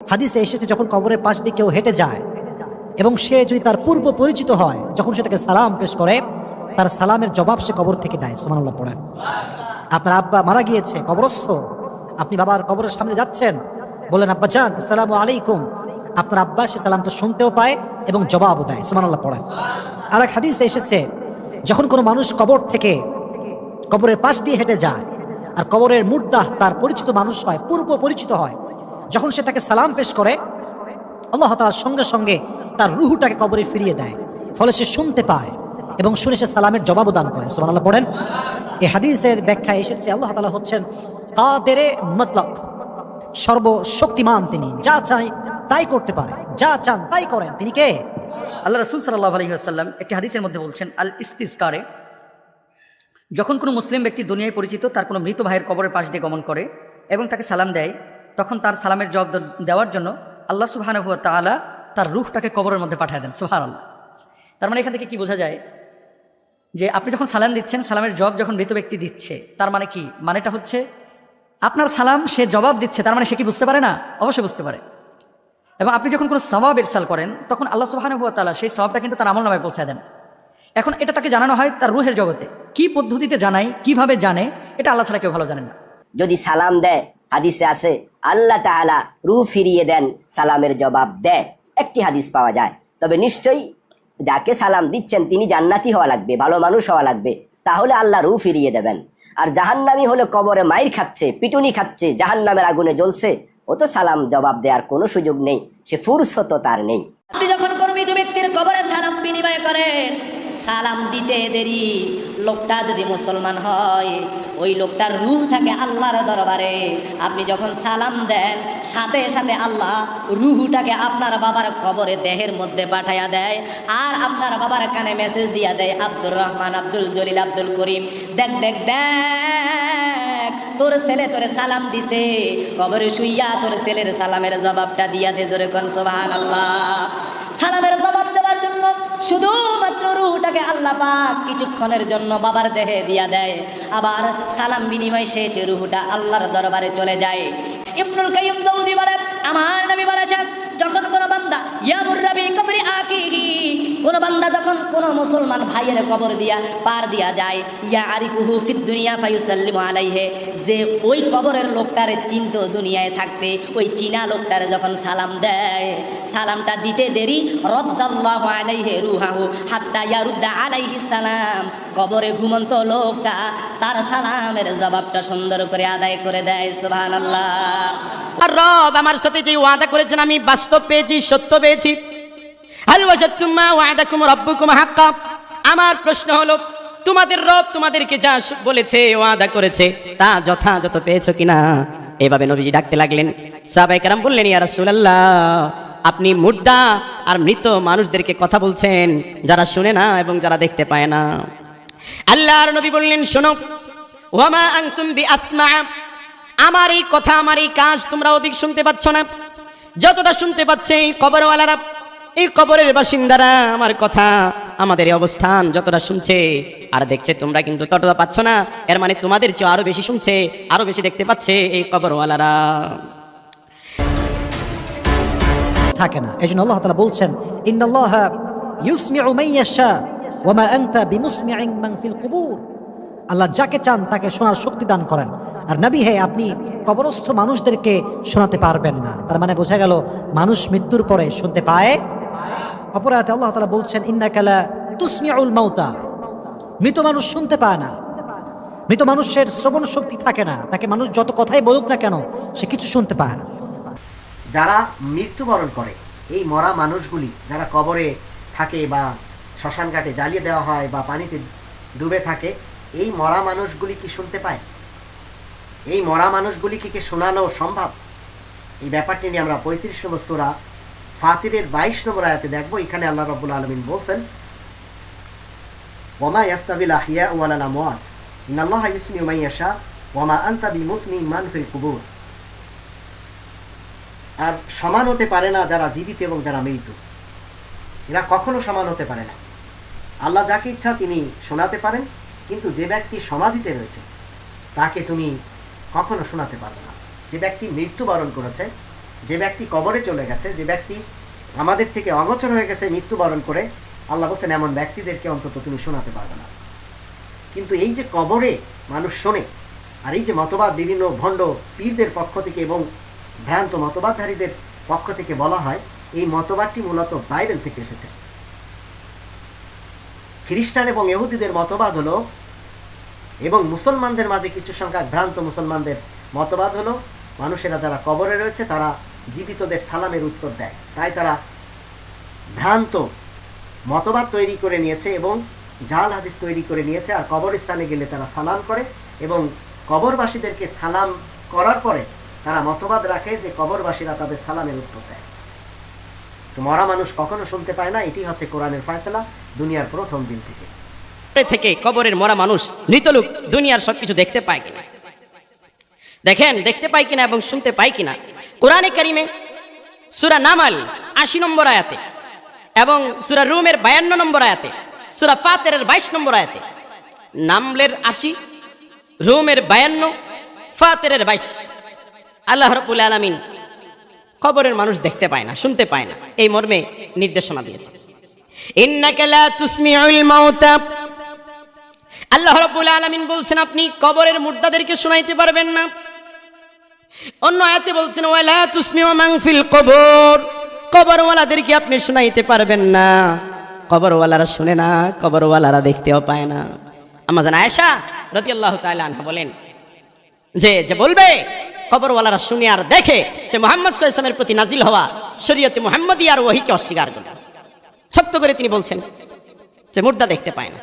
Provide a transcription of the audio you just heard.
হাদিসে এসেছে, যখন কবরের পাশ দিয়ে কেউ হেঁটে যায় এবং সে যদি তার পূর্ব পরিচিত হয়, যখন সে তাকে সালাম পেশ করে, তার সালামের জবাব সে কবর থেকে দেয়। সুমানুল্লাহ পড়েন। আপনার আব্বা মারা গিয়েছে, কবরস্থ। আপনি বাবার কবরের সামনে যাচ্ছেন, বললেন, আব্বা যান আসসালামু আলাইকুম। আপনার আব্বা সে সালামটা শুনতেও পায় এবং জবাবও দেয়। সুমানুল্লাহ পড়েন। আর এক হাদিসে এসেছে, যখন কোনো মানুষ কবর থেকে কবরের পাশ দিয়ে হেঁটে যায়, আর কবরের মুর্দাহ তার পরিচিত মানুষ হয়, পূর্ব পরিচিত হয় যখন সে তাকে সালাম পেশ করে, আল্লাহ তালার সঙ্গে সঙ্গে তার রুহুটাকে কবরে ফিরিয়ে দেয়। ফলে সে শুনতে পায় এবং শুনে সে সালামের জবাবও দান করে। সোমান আল্লাহ পড়েন। এই হাদিসের ব্যাখ্যা এসেছে, আল্লাহ তালা হচ্ছেন কাদেরে মতলক সর্বশক্তিমান তিনি। যা চাই তাই করতে পারে। যা চান তাই করেন। তিনি কে? আল্লাহ রসুল সাল্লাহ আলহিহাসাল্লাম একটি হাদিসের মধ্যে বলছেন আল ইস্তিস্কারে যখন কোনো মুসলিম ব্যক্তি দুনিয়ায় পরিচিত, তার কোনো মৃত ভাইয়ের কবরের পাশ দিয়ে গমন করে এবং তাকে সালাম দেয় তখন তার সালামের জবাব দেওয়ার জন্য আল্লাহ সুবাহানুভুয়া তালা তার রুহটাকে কবরের মধ্যে পাঠিয়ে দেন সুহার আল্লাহ তার মানে এখান থেকে কি বোঝা যায়? যে আপনি যখন সালাম দিচ্ছেন, সালামের জবাব যখন মৃত ব্যক্তি দিচ্ছে, তার মানে কি? মানেটা হচ্ছে আপনার সালাম সে জবাব দিচ্ছে, তার মানে সে কি বুঝতে পারে না? অবশ্যই বুঝতে পারে। এবং আপনি যখন কোনো সবাব ইরসাল করেন, তখন আল্লাহ সুবাহানুভুয়া তালা সেই সবাবটা কিন্তু তার আমল নামায় পৌঁছায় দেন। এখন এটা তাকে জানানো হয় তার রুহের জগতে। কি পদ্ধতিতে জানায়, কীভাবে জানে, এটা আল্লাহ ছাড়া কেউ ভালো জানেন না। যদি সালাম দেয় হাদিসে আছে, আল্লাহ তাআলা রু ফিরিয়ে দেন, সালামের জবাব দেয়। একটি হাদিস পাওয়া যায়। তবে নিশ্চয়ই যাকে সালাম দিচ্ছেন, তিনি জান্নাতি হওয়া লাগবে, ভালো মানুষ হওয়া লাগবে। তাহলে আল্লাহ রূহ ফিরিয়ে দেবেন। আর জাহান্নামি হলে কবরে মাইর খাচ্ছে, পিটুনি খাচ্ছে, জাহান্নামের আগুনে জ্বলছে, ও তো সালাম জবাব দেওয়ার কোনো সুযোগ নেই, সে ফুরসত তার নেই। আপনি যখন কোনো ব্যক্তির কবরে সালাম বিনিময় করেন সালাম দিতে দেরি। লোকটা যদি মুসলমান হয়, ওই লোকটার রূহ থাকে আল্লাহর দরবারে। আপনি যখন সালাম দেন, সাথে সাথে আল্লাহ রুহুটাকে আপনার বাবার কবরে দেহের মধ্যে পাঠাইয়া দেয়। আর আপনার বাবার কানে মেসেজ দিয়া দেয়, আব্দুর রহমান, আব্দুল জলিল, আব্দুল করিম, দেখ দেখ দেখ, তোর ছেলে তোরে সালাম দিছে। কবরে শুইয়া তোর ছেলের সালামের জবাবটা দিয়া দে জোরে কোন সোহান আল্লাহ সালামের জবাব শুধুমাত্র রুহটাকে আল্লাহ পাক কিছুক্ষণের জন্য বাবার দেহে দিয়া দেয়। আবার সালাম বিনিময় শেষ রুহটা আল্লাহর দরবারে চলে যায়। ইবনুল কাইয়ুম জৌদি বলে, আমার নবী বলেছেন, যখন কোনো বান্দা ইয়ামুর রবি কোন বান্দা যখন কোন মুসলমান ভাইয়ের কবর দিয়া পার দিয়া যায়, ইয়া আরিফুহু ফিদ দুনিয়া ফায়ুসাল্লিমু আলাইহে, যে ওই কবরের লোকটারে চিন্ত দুনিয়ায় থাকতে, ওই চীনা লোকটারে যখন সালাম দেয়, সালামটা দিতে দেরি, রদ্দাল্লাহু আলাইহি রুহাহু, হাত্তা ইয়ারুদ্দা আলাইহি সালাম, কবরে ঘুমন্ত লোকটা তার সালামের জবাবটা সুন্দর করে আদায় করে দেয়, সুবহানাল্লাহ। আর রব আমার সাথে যে ওয়াদা করেছেন, আমি বাস্তব পেয়েছি, সত্য পেয়েছি। আমার প্রশ্ন হলো, তোমাদের রব তোমাদেরকে যা বলেছে, ওয়াদা করেছে, তা যথাযথ পেয়েছ কিনা? এভাবে নবীজি ডাকতে লাগলেন। সাহাবায়ে কেরাম বললেন, ইয়া রাসূলুল্লাহ, আপনি মুর্দা আর মৃত মানুষদেরকে কথা বলছেন, যারা শুনে না এবং যারা দেখতে পায় না। আল্লাহর নবী বললেন, শোনো, ওয়ামা আনতুম বি আসমা আমার এই কথা, আমার এই কাজ তোমরা অধিক শুনতে পাচ্ছ না। যতটা শুনতে পাচ্ছে এই কবরওয়ালারা এই কবরের বাসিন্দারা, আমার কথা, আমাদের এই অবস্থান যতটা শুনছে, আর দেখছে তোমরা কিন্তু ততটা পাচ্ছ না। এর মানে তোমাদের চেয়ে আরও বেশি শুনছে, আরও বেশি দেখতে পাচ্ছে এই কবরওয়ালারা। থাকে না। এই জন্য আল্লাহ তালা বলছেন ইন্দাল্লাহ ইউসমিউ মাইয়াশা ওয়ামা আনতা বিমুসমিউন মান ফিল কুবুর। আল্লাহ যাকে চান তাকে শোনার শক্তি দান করেন। আর নবী হে, আপনি কবরস্থ মানুষদেরকে শোনাতে পারবেন না। তার মানে বোঝা গেল, মানুষ মৃত্যুর পরে শুনতে পায় অপরাধে আল্লাহ তালা বলছেন ইন্নাকালা তুসমিউল মাউতা। মৃত মানুষ শুনতে পায় না। মৃত মানুষের শ্রবণ শক্তি থাকে না। তাকে মানুষ যত কথাই বলুক না কেন, সে কিছু শুনতে পায় না। যারা মৃত্যুবরণ করে, এই মরা মানুষগুলি যারা কবরে থাকে বা শ্মশান ঘাটে জ্বালিয়ে দেওয়া হয় বা পানিতে ডুবে থাকে, এই মরা মানুষগুলি কি শুনতে পায়? এই মরা মানুষগুলিকে কি শোনানো সম্ভব? এই ব্যাপারটি নিয়ে আমরা পঁয়ত্রিশ নম্বর সুরা ফাতিরের বাইশ নম্বর আয়াতে দেখব, এখানে আল্লাহ রব্বুল আলমিন বলছেন ওমা ইয়াস্তাবিল আহিয়া ওমা ফিল কুবুর। আর সমান হতে পারে না যারা জীবিত এবং যারা মৃত। এরা কখনো সমান হতে পারে না। আল্লাহ যাকে ইচ্ছা তিনি শোনাতে পারেন, কিন্তু যে ব্যক্তি সমাধিতে রয়েছে, তাকে তুমি কখনো শোনাতে পারবে না। যে ব্যক্তি মৃত্যুবরণ করেছে যে ব্যক্তি কবরে চলে গেছে, যে ব্যক্তি আমাদের থেকে অগোচর হয়ে গেছে মৃত্যুবরণ করে, আল্লাহ বলছেন, এমন ব্যক্তিদেরকে অন্তত তুমি শোনাতে পারবে না। কিন্তু এই যে কবরে মানুষ শোনে, আর এই যে মতবাদ বিভিন্ন ভণ্ড পীরদের পক্ষ থেকে এবং ভ্রান্ত মতবাদধারীদের পক্ষ থেকে বলা হয়, এই মতবাদটি মূলত বাইবেল থেকে এসেছে। খ্রিস্টান এবং এহুদিদের মতবাদ হলো, এবং মুসলমানদের মাঝে কিছু সংখ্যক ভ্রান্ত মুসলমানদের মতবাদ হলো মানুষেরা যারা কবরে রয়েছে, তারা জীবিতদের সালামের উত্তর দেয়। তাই তারা ভ্রান্ত মতবাদ তৈরি করে নিয়েছে এবং জাল হাদিস তৈরি করে নিয়েছে, আর কবরস্থানে গেলে তারা সালাম করে এবং কবরবাসীদেরকে সালাম করার পরে তারা মতবাদ রাখে যে কবরবাসীরা তাদের সালামের উত্তর দেয়। তো মরা মানুষ কখনো শুনতে পায় না, এটি হচ্ছে কোরআনের ফয়সলা দুনিয়ার প্রথম দিন থেকে। থেকে কবরের মরা মানুষ মৃত লোক দুনিয়ার সবকিছু দেখতে পায় কিনা? দেখেন, দেখতে পাই কিনা এবং শুনতে পাই কিনা? কোরআনে কারিমে সুরা নামাল আশি নম্বর আয়াতে এবং সুরা রুমের বায়ান্ন নম্বর আয়াতে, সুরা ফাতের বাইশ নম্বর আয়াতে নামলের আশি, রুমের বায়ান্ন ফাতের বাইশ। আল্লাহ রবুল আলমিন কবরের মানুষ দেখতে পায় না, শুনতে পায় না। এই মর্মে নির্দেশনা দিয়েছে আল্লাহ রাব্বুল আলামিন বলছেন, আপনি কবরের মুর্দাদেরকে শোনাইতে পারবেন না। অন্য আয়াতে বলছেন, ওয়ালা তুসমিউ মান ফিল কবর। কবরওয়ালাদেরকে আপনি শোনাইতে পারবেন না? কবরওয়ালারা শুনে না, কবরওয়ালারা দেখতেও পায় না। আমাজান আয়েশা রাদিয়াল্লাহু তাআলা আনহা বলেন যে যে বলবে, কবরওয়ালারা শুনে আর দেখে সে মোহাম্মদ সাল্লামের প্রতি নাজিল হওয়া শরীয়তে মোহাম্মদী আর ওহিকে অস্বীকার করে। সত্য করে তিনি বলছেন যে মুর্দা দেখতে পায় না।